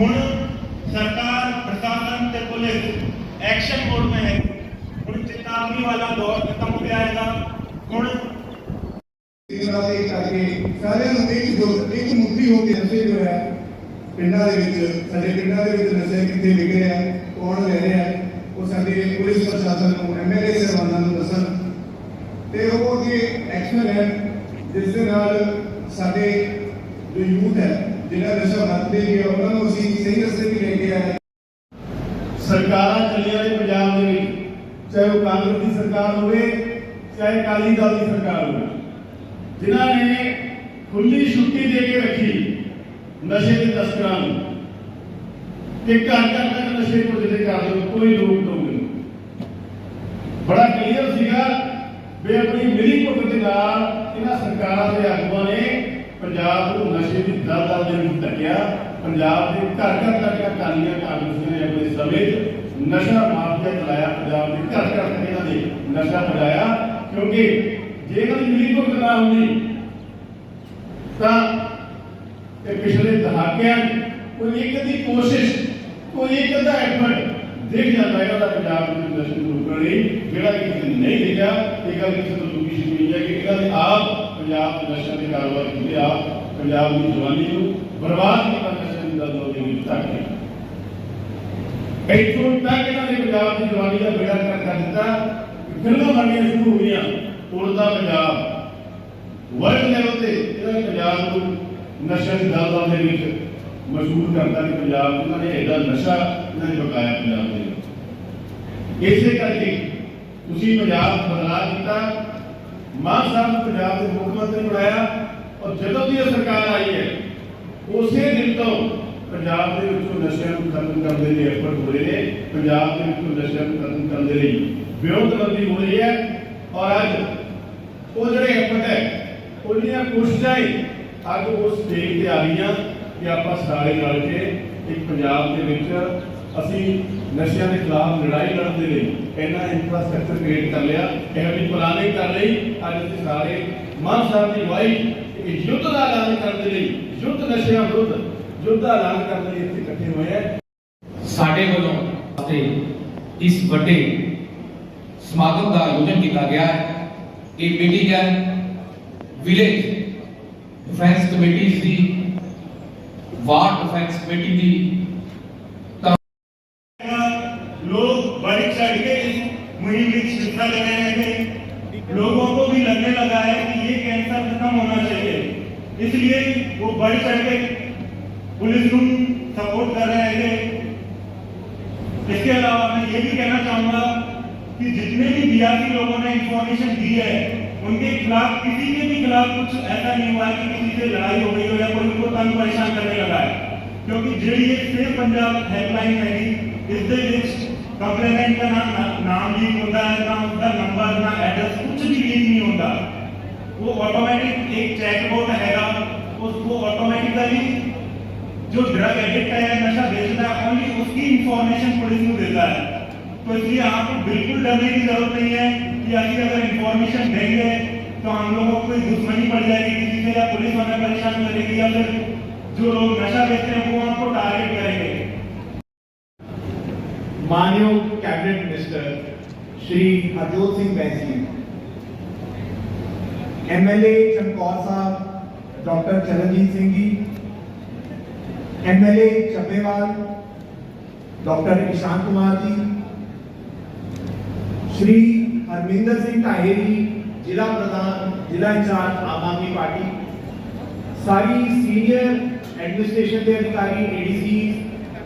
ਹੁਣ ਸਰਕਾਰ, ਪ੍ਰਸ਼ਾਸਨ ਤੇ ਪੁਲਿਸ ਐਕਸ਼ਨ ਮੋਡ में है ਹੁਣ ਚੇਤਾਵਨੀ ਵਾਲਾ ਦੌਰ ਖਤਮ ਹੋ ਗਿਆ ਹੈਗਾ ਹੁਣ ਇਹਨਾਂ ਦੇ ਕਰਕੇ ਸਾਰਿਆਂ ਨੂੰ ਇੱਕ ਜੋ ਇੱਕ ਮੁੱਠੀ ਹੋ ਕੇ ਨਸ਼ੇ ਜੋ ਹੈ। ਪਿੰਡਾਂ ਦੇ ਵਿੱਚ, ਸਾਡੇ ਪਿੰਡਾਂ ਦੇ ਵਿੱਚ ਨਸ਼ੇ ਕਿੱਥੇ ਵਿਕ ਰਿਹਾ ਹੈ ਕੌਣ ਲੈ ਰਿਹਾ ਹੈ? ਉਹ ਸਾਡੇ ਪੁਲਿਸ ਪ੍ਰਸ਼ਾਸਨ ਨੂੰ ਐਮਐਲਏ ਸਰਵਾਨਾਂ ਨੂੰ ਦੱਸਣ। ਤੇ ਉਹ ਅੱਗੇ ਐਕਸ਼ਨ ਲੈਣ ਜਿਸ ਦੇ ਨਾਲ ਸਾਡੇ ਜੋ ਯੂਥ ਹੈ ਜਿਹੜਾ ਨਸ਼ਾ ਵਰਤਦੇ ਨੇ ਉਹਨਾਂ ਨੂੰ ਅਸੀਂ ਸਹੀ ਰਸਤੇ ਤੇ ਲੈ ਕੇ ਆਏ ਸਰਕਾਰਾਂ ਚੱਲੀਆਂ ਨੇ ਪੰਜਾਬ ਦੇ ਵਿੱਚ, ਚਾਹੇ ਉਹ ਕਾਂਗਰਸ ਦੀ ਸਰਕਾਰ ਹੋਵੇ, ਚਾਹੇ ਅਕਾਲੀ ਦਲ ਦੀ ਸਰਕਾਰ ਹੋਵੇ। ਜਿਨ੍ਹਾਂ ਨੇ ਖੁੱਲੀ ਛੁੱਟੀ ਦੇ ਕੇ ਰੱਖੀ ਨਸ਼ੇ ਦੇ ਤਸਕਰਾਂ ਨੂੰ, ਕਿ ਘਰ ਘਰ ਤੱਕ ਨਸ਼ੇ ਪੁੱਜਦੇ ਕਰ ਦਿਓ ਕੋਈ ਰੋਕ ਟੋਕ ਨਹੀਂ ਬੜਾ ਕਲੀਅਰ ਸੀਗਾ ਵੀ ਆਪਣੀ ਮਿਲੀ ਭੁਗਤ ਦੇ ਨਾਲ ਇਹਨਾਂ ਸਰਕਾਰਾਂ ਦੇ ਆਗੂਆਂ ਨੇ ਪੰਜਾਬ ਨੂੰ ਨਸ਼ੇ ਦੀ ਦਲਦਲ ਦੇ ਵਿੱਚ ਧੱਕਿਆ, ਪੰਜਾਬ ਦੇ ਘਰ ਘਰ ਤੱਕ ਅਕਾਲੀਆਂ ਕਾਂਗਰਸੀਆਂ ਨੇ ਆਪਣੇ ਸਮੇਂ 'ਚ ਨਸ਼ਾ ਮਾਫੀਆ ਚਲਾਇਆ, ਪੰਜਾਬ ਦੇ ਘਰ ਘਰ ਤੱਕ ਇਹਨਾਂ ਨੇ ਨਸ਼ਾ ਪਜਾਇਆ ਕਿਉਂਕਿ ਜੇ ਇਹਨਾਂ ਦੀ ਮਿਲੀ ਭੁਗਤ ਨਾ ਹੁੰਦੀ, ਤਾਂ ਇਹ ਪਿਛਲੇ ਦਹਾਕਿਆਂ 'ਚ ਕੋਈ ਇੱਕ ਦੀ ਕੋਸ਼ਿਸ਼, ਕੋਈ ਇੱਕ ਦਾ ਐਫਰਟ ਦੇਖ ਜਾਂਦਾ ਇਹਨਾਂ ਦਾ ਪੰਜਾਬ ਵਿੱਚ ਨਸ਼ੇ ਨੂੰ ਰੋਕਣ ਲਈ, ਜਿਹੜਾ ਕਿ ਕਿਸੇ ਨੇ ਨਹੀਂ ਦੇਖਿਆ, ਇਹ ਗੱਲ ਕਿਸੇ ਤੋਂ ਲੁਕੀ ਛੁਪੀ ਹੈ ਕਿ ਇਹਨਾਂ ਨੇ ਆਪ ਪੰਜਾਬ ਦੇ ਨਸ਼ਾ ਦੇ ਕਾਰੋਬਾਰ ਕੀਤੇ ਪੰਜਾਬ ਦੀ ਜਵਾਨੀ ਨੂੰ ਬਰਬਾਦ ਕੀਤਾ ਨਸ਼ੇ ਦੀ ਦਲਦਲ ਦੇ ਵਿੱਚ ਧੱਕ ਇੱਥੋਂ ਤੱਕ ਇਹਨਾਂ ਨੇ ਪੰਜਾਬ ਦੀ ਜਵਾਨੀ ਦਾ ਬੇੜਾ ਕਰ ਕਰ ਦਿੱਤਾ, ਫਿਲਮਾਂ ਬਣਨੀਆਂ ਸ਼ੁਰੂ ਹੋ ਗਈਆਂ ਉੜਦਾ ਪੰਜਾਬ ਵਰਲਡ ਲੈਵਲ ਤੇ ਇਹਨਾਂ ਨੇ ਪੰਜਾਬ ਨੂੰ ਨਸ਼ਾ ਦੀ ਦਲਦਲ ਦੇ ਵਿੱਚ ਮਸ਼ਹੂਰ ਕਰਤਾ ਕਿ ਪੰਜਾਬ, ਇਹਨਾਂ ਨੇ ਇਹਦਾ ਨਸ਼ਾ ਇਹਨਾਂ ਨੇ ਬਕਾਇਆ ਪੰਜਾਬ ਦੇ ਇਸੇ ਕਰਕੇ ਤੁਸੀਂ ਪੰਜਾਬ ਬਦਲਾਅ ਕੀਤਾ ਮਾਨ ਸਾਹਿਬ ਨੂੰ ਪੰਜਾਬ ਦੇ ਮੁੱਖ ਮੰਤਰੀ ਬਣਾਇਆ ਔਰ ਜਦੋਂ ਦੀ ਇਹ ਸਰਕਾਰ ਆਈ ਹੈ, ਉਸੇ ਦਿਨ ਤੋਂ ਪੰਜਾਬ ਦੇ ਵਿੱਚੋਂ ਨਸ਼ਿਆਂ ਨੂੰ ਖਤਮ ਕਰਨ ਦੇ ਲਈ ਐਫਰਟ ਹੋ ਰਹੇ ਨੇ, ਪੰਜਾਬ ਦੇ ਵਿੱਚੋਂ ਨਸ਼ਿਆਂ ਨੂੰ ਖਤਮ ਕਰਨ ਦੇ ਲਈ ਵਿਉਂਤਬੰਦੀ ਹੋ ਰਹੀ ਹੈ ਔਰ ਅੱਜ ਉਹ ਜਿਹੜੇ ਐਫਰਟ ਹੈ ਉਹਦੀਆਂ ਕੋਸ਼ਿਸ਼ਾਂ ਹੀ, ਅੱਜ ਉਸ ਸਟੇਜ ਤੇ ਆ ਗਈਆਂ ਕਿ ਆਪਾਂ ਸਾਰੇ ਰਲ ਕੇ ਇੱਕ ਪੰਜਾਬ ਦੇ ਵਿੱਚ ਅਸੀਂ ਨਸ਼ਿਆਂ ਦੇ ਖਿਲਾਫ ਲੜਾਈ ਲੜਨ ਦੇ ਲਈ ਇਹਨਾਂ ਇਨਫਰਾਸਟ੍ਰਕਚਰ ਕ੍ਰੀਏਟ ਕਰ ਲਿਆ ਇਹ ਵੀ ਪਲਾਨਿੰਗ ਕਰ ਲਈ। ਅੱਜ ਅਸੀਂ ਸਾਰੇ ਮਾਨ ਸਾਹਿਬ ਦੀ ਅਗਵਾਈ ਇੱਕ ਯੁੱਧ ਦਾ ਐਲਾਨ ਕਰਨ ਦੇ ਲਈ, ਯੁੱਧ ਨਸ਼ਿਆਂ ਵਿਰੁੱਧ ਯੁੱਧ ਦਾ ਐਲਾਨ ਕਰਨ ਦੇ ਲਈ ਇੱਥੇ ਇਕੱਠੇ ਹੋਏ ਹੈ। ਸਾਡੇ ਵੱਲੋਂ ਅਤੇ ਇਸ ਵੱਡੇ ਸਮਾਗਮ ਦਾ ਆਯੋਜਨ ਕੀਤਾ ਗਿਆ ਹੈ। ਇਹ ਮੀਟਿੰਗ ਹੈ ਵਿਲੇਜ ਡਿਫੈਂਸ ਕਮੇਟੀਜ਼ ਦੀ ਵਾਰਡ ਡਿਫੈਂਸ ਕਮੇਟੀ ਦੀ बढ़ चढ़ के पुलिस को सपोर्ट कर रहे हैं इसके अलावा मैं ये भी कहना चाहूँगा कि जितने भी बियासी लोगों ने इंफॉर्मेशन दी है उनके खिलाफ किसी के भी खिलाफ कुछ ऐसा नहीं हुआ कि किसी से लड़ाई हो गई हो या कोई उनको तंग परेशान करने लगा है। क्योंकि जी ये सेफ़ पंजाब हेल्पलाइन हैगी इस दे विच कंप्लेनेंट का ना, नाम लीक होता है ना उनका नंबर ना एड्रेस कुछ भी लीक नहीं होता। वो ऑटोमेटिक एक चैटबॉट भी जो ड्रग एडिक्ट है नशा बेचता है ओनली उसकी इंफॉर्मेशन पुलिस को देता है। तो इसलिए आपको बिल्कुल डरने की ज़रूरत नहीं है कि आखिर अगर इंफॉर्मेशन देंगे तो हम लोगों को कोई दुश्मनी पड़ जाएगी किसी से, या पुलिस हमें परेशान करेगी, या फिर जो लोग नशा बेचते हैं, वो हमको टारगेट करेंगे। मान्य cabinet minister Shri Harjot Singh Bains. MLA Chamkaur Sahib, doctor Charanjit Singh ji MLA Chabbewal doctor Ishan Kumar ji Shri Harminder Singh Dhahe ji ਜ਼ਿਲ੍ਹਾ ਪ੍ਰਧਾਨ ਜ਼ਿਲ੍ਹਾ ਇੰਚਾਰਜ ਆਮ ਆਦਮੀ ਪਾਰਟੀ ਸਾਰੀ ਸੀਨੀਅਰ ਐਡਮਿਨਿਸਟ੍ਰੇਸ਼ਨ ਦੇ ਅਧਿਕਾਰੀ ਏਡੀਸੀ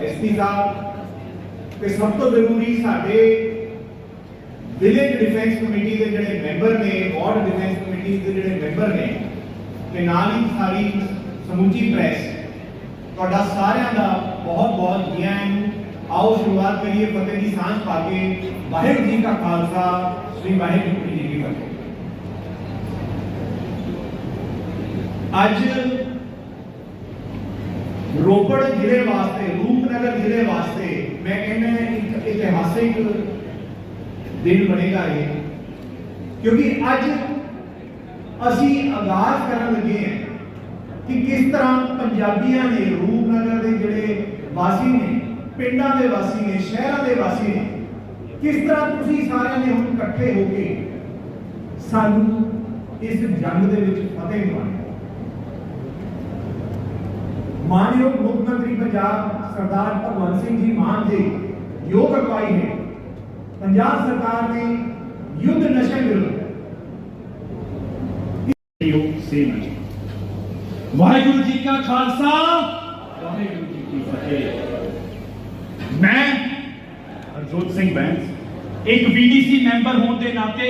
ਐਸਪੀ ਸਾਹਿਬ ਤੇ ਸਭ ਤੋਂ ਜ਼ਰੂਰੀ ਸਾਡੇ ਵਿਲੇਜ ਡਿਫੈਂਸ ਕਮੇਟੀ ਦੇ ਜਿਹੜੇ ਮੈਂਬਰ ਨੇ ਵਾਰਡ ਡਿਫੈਂਸ ਕਮੇਟੀ ਦੇ ਜਿਹੜੇ ਮੈਂਬਰ ਨੇ ਤੇ ਨਾਲ ਹੀ ਸਾਰੀ ਸਮੁੱਚੀ ਪ੍ਰੈਸ ਤੁਹਾਡਾ ਸਾਰਿਆਂ ਦਾ ਬਹੁਤ ਬਹੁਤ ਜੀ ਆਇਆਂ ਨੂੰ। ਆਓ ਸ਼ੁਰੂਆਤ ਕਰੀਏ, ਫਤਿਹ ਦੀ ਸਾਂਝ ਪਾ ਕੇ। ਵਾਹਿਗੁਰੂ ਜੀ ਕਾ ਖਾਲਸਾ, ਸ੍ਰੀ ਵਾਹਿਗੁਰੂ ਜੀ ਕੀ ਫਤਿਹ। ਅੱਜ ਰੋਪੜ ਜ਼ਿਲ੍ਹੇ ਵਾਸਤੇ, ਰੂਪਨਗਰ ਜ਼ਿਲ੍ਹੇ ਵਾਸਤੇ ਮੈਂ ਕਹਿੰਦਾ ਇੱਕ ਇਤਿਹਾਸਿਕ ਦਿਨ ਬਣੇਗਾ ਇਹ। ਕਿਉਂਕਿ ਅੱਜ ਅਸੀਂ ਆਗਾਜ਼ ਕਰਨ ਲੱਗੇ ਹਾਂ। ਕਿ ਕਿਸ ਤਰ੍ਹਾਂ ਪੰਜਾਬੀਆਂ ਨੇ ਰੂਪਨਗਰ ਦੇ ਜਿਹੜੇ ਵਾਸੀ ਨੇ, ਪਿੰਡਾਂ ਦੇ ਵਾਸੀ ਨੇ, ਸ਼ਹਿਰਾਂ ਦੇ ਵਾਸੀ ਨੇ, ਕਿਸ ਤਰ੍ਹਾਂ ਤੁਸੀਂ ਸਾਰਿਆਂ ਨੇ ਹੁਣ ਇਕੱਠੇ ਹੋ ਕੇ ਸਾਨੂੰ ਇਸ ਜੰਗ ਦੇ ਵਿੱਚ ਫਤਿਹ ਦਿਵਾਉਣੀ ਮਾਨਯੋਗ ਮੁੱਖ ਮੰਤਰੀ ਪੰਜਾਬ ਸਰਦਾਰ ਭਗਵੰਤ ਸਿੰਘ ਜੀ ਮਾਨ ਜੀ ਯੋਗ ਅਗਵਾਈ ਹੈ ਪੰਜਾਬ ਸਰਕਾਰ ਨੇ ਯੁੱਧ ਨਸ਼ੇ ਵਿਰੁੱਧ ਯੋਗ ਸੇਨਾ ਵਾਹਿਗੁਰੂ ਜੀ ਕਾ ਖਾਲਸਾ। ਵਾਹਿਗੁਰੂ ਜੀ ਕੀ ਫਤਿਹ। ਮੈਂ ਹਰਜੋਤ ਸਿੰਘ ਬੈਂਸ ਇੱਕ ਵੀਡੀਸੀ ਮੈਂਬਰ ਹੋਣ ਦੇ ਨਾਤੇ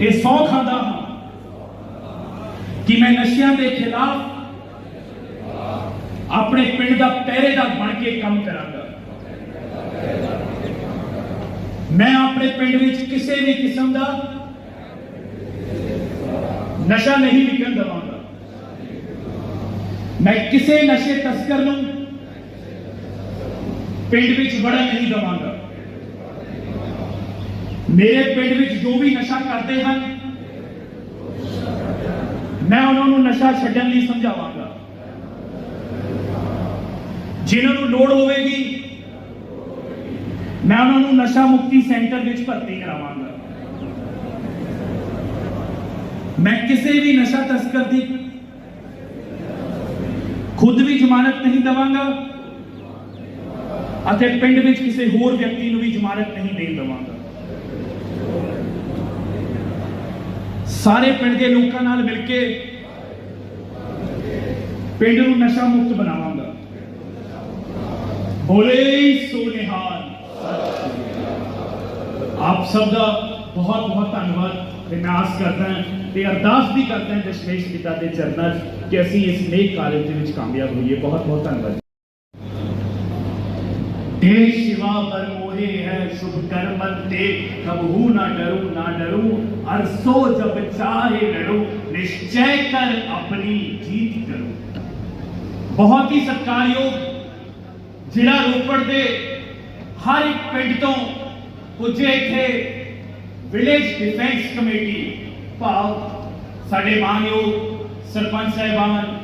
ਇਹ ਸੌ ਖਾਂਦਾ ਹਾਂ ਕਿ ਮੈਂ ਨਸ਼ਿਆਂ ਦੇ ਖਿਲਾਫ ਆਪਣੇ ਪਿੰਡ ਦਾ ਪਹਿਰੇਦਾਰ ਬਣ ਕੇ ਕੰਮ ਕਰਾਂਗਾ। ਮੈਂ ਆਪਣੇ ਪਿੰਡ ਵਿੱਚ ਕਿਸੇ ਵੀ ਕਿਸਮ ਦਾ ਨਸ਼ਾ ਨਹੀਂ ਵਿਕਣ ਦਵਾਂਗਾ ਮੈਂ ਕਿਸੇ ਨਸ਼ੇ ਤਸਕਰ ਨੂੰ ਪਿੰਡ ਵਿੱਚ ਵੜਨ ਨਹੀਂ ਦਵਾਂਗਾ ਮੇਰੇ ਪਿੰਡ ਵਿੱਚ ਜੋ ਵੀ ਨਸ਼ਾ ਕਰਦੇ ਹਨ ਮੈਂ ਉਹਨਾਂ ਨੂੰ ਨਸ਼ਾ ਛੱਡਣ ਲਈ ਸਮਝਾਵਾਂਗਾ ਜਿਨ੍ਹਾਂ ਨੂੰ ਲੋੜ ਹੋਵੇਗੀ ਮੈਂ ਉਹਨਾਂ ਨੂੰ ਨਸ਼ਾ ਮੁਕਤੀ ਸੈਂਟਰ ਵਿੱਚ ਭਰਤੀ ਕਰਾਵਾਂਗਾ ਮੈਂ ਕਿਸੇ ਵੀ ਨਸ਼ਾ ਤਸਕਰ ਦੀ ਖੁਦ ਵੀ ਜ਼ਮਾਨਤ ਨਹੀਂ ਦਵਾਂਗਾ ਅਤੇ ਪਿੰਡ ਵਿੱਚ ਕਿਸੇ ਹੋਰ ਵਿਅਕਤੀ ਨੂੰ ਵੀ ਜ਼ਮਾਨਤ ਨਹੀਂ ਦੇਣ ਦਵਾਂਗਾ। ਸਾਰੇ ਪਿੰਡ ਦੇ ਲੋਕਾਂ ਨਾਲ ਮਿਲ ਕੇ ਪਿੰਡ ਨੂੰ ਨਸ਼ਾ ਮੁਕਤ ਬਣਾਵਾਂਗਾ। ਬੋਲੇ ਸੋ ਨਿਹਾਲ ਆਪ ਸਭ ਦਾ ਬਹੁਤ ਬਹੁਤ ਧੰਨਵਾਦ ਤੇ ਮੈਂ ਆਸ ਕਰਦਾ ਹਾਂ ਤੇ ਅਰਦਾਸ ਵੀ ਕਰਦਾ ਹਾਂ ਦਸ਼ਮੇਸ਼ ਪਿਤਾ ਦੇ ਚਰਨਾਂ 'ਚ ਕਿ ਅਸੀਂ ਇਸ ਨੇਕ ਕਾਰਜ ਦੇ ਵਿੱਚ ਕਾਮਯਾਬ ਹੋਈਏ ਬਹੁਤ ਬਹੁਤ ਧੰਨਵਾਦ हे शिवा पर मोहे है शुभ कर्म ते कबहू ना डरू ना डरू अरसो जब चाहे लड़ो निश्चय कर अपनी जीत करो ਬਹੁਤ ਹੀ ਸਤਿਕਾਰਯੋਗ ਜ਼ਿਲ੍ਹਾ ਰੋਪੜ ਦੇ ਹਰ ਇੱਕ ਪਿੰਡ ਤੋਂ ਪੁੱਜੇ ਇੱਥੇ ਵਿਲੇਜ ਡਿਫੈਂਸ ਕਮੇਟੀ ਭਾਵ ਸਾਡੇ ਮਾਨਯੋਗ ਸਰਪੰਚ ਸਾਹਿਬਾਨ,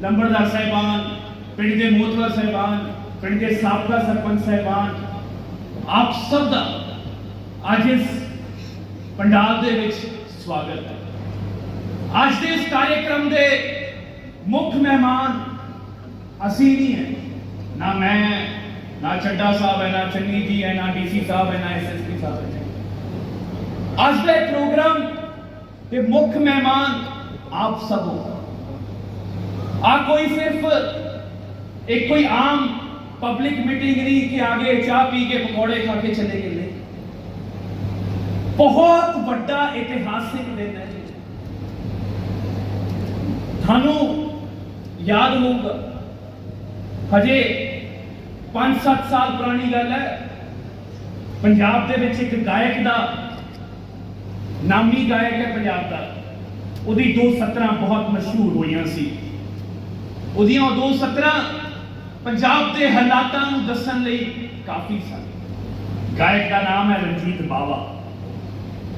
ਲੰਬੜਦਾਰ ਸਾਹਿਬਾਨ, ਪਿੰਡ ਦੇ ਮੋਤਵਰ ਸਾਹਿਬਾਨ, ਪਿੰਡ ਦੇ ਸਾਬਕਾ ਸਰਪੰਚ ਸਾਹਿਬਾਨ, ਆਪ ਸਭ ਦਾ ਅੱਜ ਇਸ ਪੰਡਾਲ ਦੇ ਵਿੱਚ ਸਵਾਗਤ ਹੈ। ਅੱਜ ਦੇ ਇਸ ਕਾਰਜਕ੍ਰਮ ਦੇ ਮੁੱਖ ਮਹਿਮਾਨ ਅਸੀਂ ਨਹੀਂ ਹੈ। ਨਾ ਮੈਂ, ਨਾ ਚੱਡਾ ਸਾਹਿਬ ਹੈ, ਨਾ ਚੰਨੀ ਜੀ ਹੈ, ਨਾ ਡੀਸੀ ਸਾਹਿਬ ਹੈ, ਨਾ ਐਸਐਸਪੀ ਸਾਹਿਬ ਹੈ। ਅੱਜ ਦੇ ਪ੍ਰੋਗਰਾਮ ਦੇ ਮੁੱਖ ਮਹਿਮਾਨ ਆਪ ਸਭ ਹੋ। ਆ ਕੋਈ ਸਿਰਫ ਇੱਕ ਕੋਈ ਆਮ ਪਬਲਿਕ ਮੀਟਿੰਗ ਨਹੀਂ ਕਿ ਆਗੇ ਚਾਹ ਪੀ ਕੇ ਪਕੌੜੇ ਖਾ ਕੇ ਚਲੇ ਗਏ ਨਹੀਂ ਬਹੁਤ ਵੱਡਾ ਇਤਿਹਾਸਿਕ ਦਿਨ ਹੈ ਤੁਹਾਨੂੰ ਯਾਦ ਹੋਊਗਾ, ਹਜੇ 5-7 ਸਾਲ ਪੁਰਾਣੀ ਗੱਲ ਹੈ। ਪੰਜਾਬ ਦੇ ਵਿੱਚ ਇੱਕ ਗਾਇਕ ਦਾ ਨਾਮੀ ਗਾਇਕ ਹੈ ਪੰਜਾਬ ਦਾ। ਉਹਦੀ ਦੋ ਸਤਰਾਂ ਬਹੁਤ ਮਸ਼ਹੂਰ ਹੋਈਆਂ ਸੀ। ਉਹਦੀਆਂ ਉਹ ਦੋ ਸਤਰਾਂ ਪੰਜਾਬ ਦੇ ਹਾਲਾਤਾਂ ਨੂੰ ਦੱਸਣ ਲਈ ਕਾਫੀ ਸਨ। ਗਾਇਕ ਦਾ ਨਾਮ ਹੈ ਰਣਜੀਤ ਬਾਵਾ।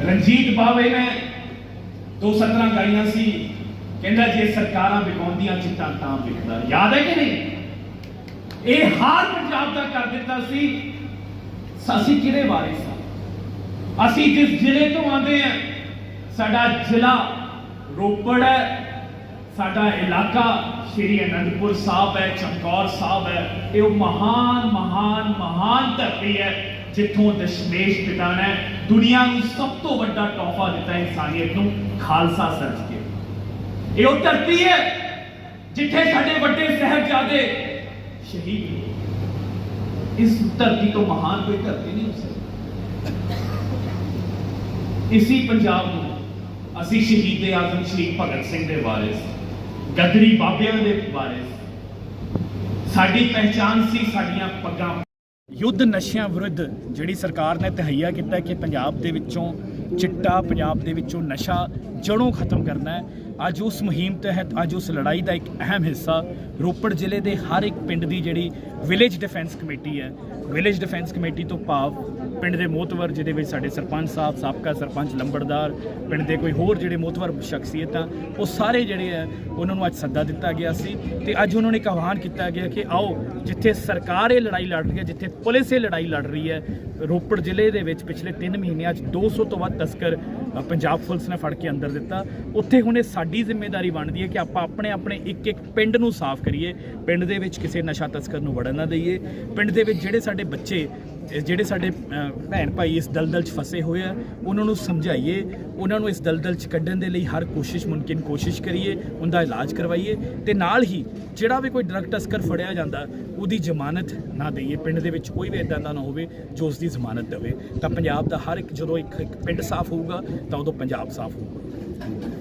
ਰਣਜੀਤ ਬਾਵੇ ਨੇ ਦੋ ਸਤਰਾਂ ਗਾਈਆਂ ਸੀ। ਕਹਿੰਦਾ ਜੇ ਸਰਕਾਰਾਂ ਵਿਕਾਉਂਦੀਆਂ ਚਿੱਟਾ ਤਾਂ ਵਿਕਦਾ ਯਾਦ ਹੈ ਕਿ ਨਹੀਂ? ਇਹ ਹਾਲ ਪੰਜਾਬ ਦਾ ਕਰ ਦਿੱਤਾ ਸੀ। ਅਸੀਂ ਕਿਹਦੇ ਵਾਰਿਸ? ਹਾਂ ਅਸੀਂ ਜਿਸ ਜ਼ਿਲ੍ਹੇ ਤੋਂ ਆਉਂਦੇ ਹਾਂ, ਸਾਡਾ ਜ਼ਿਲ੍ਹਾ ਰੋਪੜ ਹੈ, ਸਾਡਾ ਇਲਾਕਾ ਸ਼੍ਰੀ ਅਨੰਦਪੁਰ ਸਾਹਿਬ ਹੈ, ਚਮਕੌਰ ਸਾਹਿਬ ਹੈ। ਇਹ ਉਹ ਮਹਾਨ ਮਹਾਨ ਮਹਾਨ ਧਰਤੀ ਹੈ, ਜਿੱਥੋਂ ਦਸ਼ਮੇਸ਼ ਪਿਤਾ ਨੇ ਦੁਨੀਆ ਨੂੰ ਸਭ ਤੋਂ ਵੱਡਾ ਤੋਹਫਾ ਦਿੱਤਾ ਇਨਸਾਨੀਅਤ ਨੂੰ, ਖਾਲਸਾ ਸਰਜ ਕੇ। ਇਹ ਉਹ ਧਰਤੀ ਹੈ, ਜਿੱਥੇ ਸਾਡੇ ਵੱਡੇ ਸਾਹਿਬਜ਼ਾਦੇ ਸ਼ਹੀਦ ਇਸ ਧਰਤੀ ਤੋਂ ਮਹਾਨ ਕੋਈ ਧਰਤੀ ਨਹੀਂ ਹੋ ਸਕਦੀ। ਇਸੀ ਪੰਜਾਬ ਨੂੰ ਅਸੀਂ ਸ਼ਹੀਦ ਆਜ਼ਮ ਸ਼ਹੀਦ ਭਗਤ ਸਿੰਘ ਦੇ ਵਾਰਿਸ, ਗਦਰੀ ਬਾਬਿਆਂ ਦੇ ਵਾਰਿਸ, ਸਾਡੀ ਪਹਿਚਾਨ ਸੀ, ਸਾਡੀਆਂ ਪੱਗਾਂ। ਯੁੱਧ ਨਸ਼ਿਆਂ ਵਿਰੁੱਧ ਜਿਹੜੀ ਸਰਕਾਰ ਨੇ ਤਹਈਆ ਕੀਤਾ ਕਿ ਪੰਜਾਬ ਦੇ ਵਿੱਚੋਂ ਚਿੱਟਾ, ਪੰਜਾਬ ਦੇ ਵਿੱਚੋਂ ਨਸ਼ਾ ਜੜੋਂ ਖਤਮ ਕਰਨਾ ਹੈ। ਅੱਜ ਉਸ ਮੁਹਿੰਮ ਤਹਿਤ, ਅੱਜ ਉਸ ਲੜਾਈ ਦਾ ਇੱਕ ਅਹਿਮ ਹਿੱਸਾ ਰੋਪੜ ਜ਼ਿਲ੍ਹੇ ਦੇ ਹਰ ਇੱਕ ਪਿੰਡ ਦੀ ਜਿਹੜੀ ਵਿਲੇਜ ਡਿਫੈਂਸ ਕਮੇਟੀ ਹੈ ਵਿਲੇਜ ਡਿਫੈਂਸ ਕਮੇਟੀ ਤੋਂ ਭਾਵ ਪਿੰਡ ਦੇ ਮੋਤਵਰ, ਜਿਹਦੇ ਵਿੱਚ ਸਾਡੇ ਸਰਪੰਚ ਸਾਹਿਬ, ਸਾਬਕਾ ਸਰਪੰਚ ਲੰਬੜਦਾਰ, ਪਿੰਡ ਦੇ ਕੋਈ ਹੋਰ ਜਿਹੜੇ ਮੋਤਵਰ ਸ਼ਖਸੀਅਤਾਂ ਉਹ ਸਾਰੇ ਜਿਹੜੇ ਆ, ਉਹਨਾਂ ਨੂੰ ਅੱਜ ਸੱਦਾ ਦਿੱਤਾ ਗਿਆ ਸੀ ਤੇ ਅੱਜ ਉਹਨਾਂ ਨੇ ਇੱਕ ਆਹਵਾਨ ਕੀਤਾ ਗਿਆ ਕਿ ਆਓ, ਜਿੱਥੇ ਸਰਕਾਰ ਇਹ ਲੜਾਈ ਲੜ ਰਹੀ ਹੈ, ਜਿੱਥੇ ਪੁਲਿਸ ਇਹ ਲੜਾਈ ਲੜ ਰਹੀ ਹੈ, ਰੋਪੜ ਜ਼ਿਲ੍ਹੇ ਦੇ ਵਿੱਚ ਪਿਛਲੇ 3 ਮਹੀਨਿਆਂ 'ਚ 200 ਤੋਂ ਵੱਧ ਤਸਕਰ ਪੰਜਾਬ ਪੁਲਿਸ ਨੇ ਫੜ ਕੇ ਅੰਦਰ ਦਿੱਤਾ। ਉੱਥੇ ਹੁਣ ਇਹ ਸਾਡੀ ਜ਼ਿੰਮੇਵਾਰੀ ਬਣਦੀ ਹੈ ਕਿ ਆਪਾਂ ਆਪਣੇ ਆਪਣੇ ਇੱਕ ਇੱਕ ਪਿੰਡ ਨੂੰ ਸਾਫ਼ ਕਰੀਏ, ਪਿੰਡ ਦੇ ਵਿੱਚ ਕਿਸੇ ਨਸ਼ਾ ਤਸਕਰ ਨੂੰ ਵੜਨ ਨਾ ਦਈਏ, ਪਿੰਡ ਦੇ ਵਿੱਚ ਜਿਹੜੇ ਸਾਡੇ ਬੱਚੇ ਜਿਹੜੇ ਸਾਡੇ ਭੈਣ ਭਾਈ ਇਸ ਦਲਦਲ 'ਚ ਫਸੇ ਹੋਏ ਆ, ਉਹਨਾਂ ਨੂੰ ਸਮਝਾਈਏ, ਉਹਨਾਂ ਨੂੰ ਇਸ ਦਲਦਲ 'ਚ ਕੱਢਣ ਦੇ ਲਈ ਹਰ ਕੋਸ਼ਿਸ਼ ਮੁਮਕਿਨ ਕੋਸ਼ਿਸ਼ ਕਰੀਏ, ਉਹਦਾ ਇਲਾਜ ਕਰਵਾਈਏ ਤੇ ਨਾਲ ਹੀ ਜਿਹੜਾ ਵੀ ਕੋਈ ਡਰਗ ਟਸਕਰ ਫੜਿਆ ਜਾਂਦਾ, ਉਹਦੀ ਜ਼ਮਾਨਤ ਨਾ ਦਈਏ, ਪਿੰਡ ਦੇ ਵਿੱਚ ਕੋਈ ਵੀ ਇਦਾਂ ਦਾ ਨਾ ਹੋਵੇ ਜੋ ਉਸ ਦੀ ਜ਼ਮਾਨਤ ਦੇਵੇ। ਤਾਂ ਪੰਜਾਬ ਦਾ ਹਰ ਇੱਕ, ਜਦੋਂ ਇੱਕ ਇੱਕ ਪਿੰਡ ਸਾਫ਼ ਹੋਊਗਾ, ਤਾਂ ਉਦੋਂ ਪੰਜਾਬ ਸਾਫ਼ ਹੋਊਗਾ।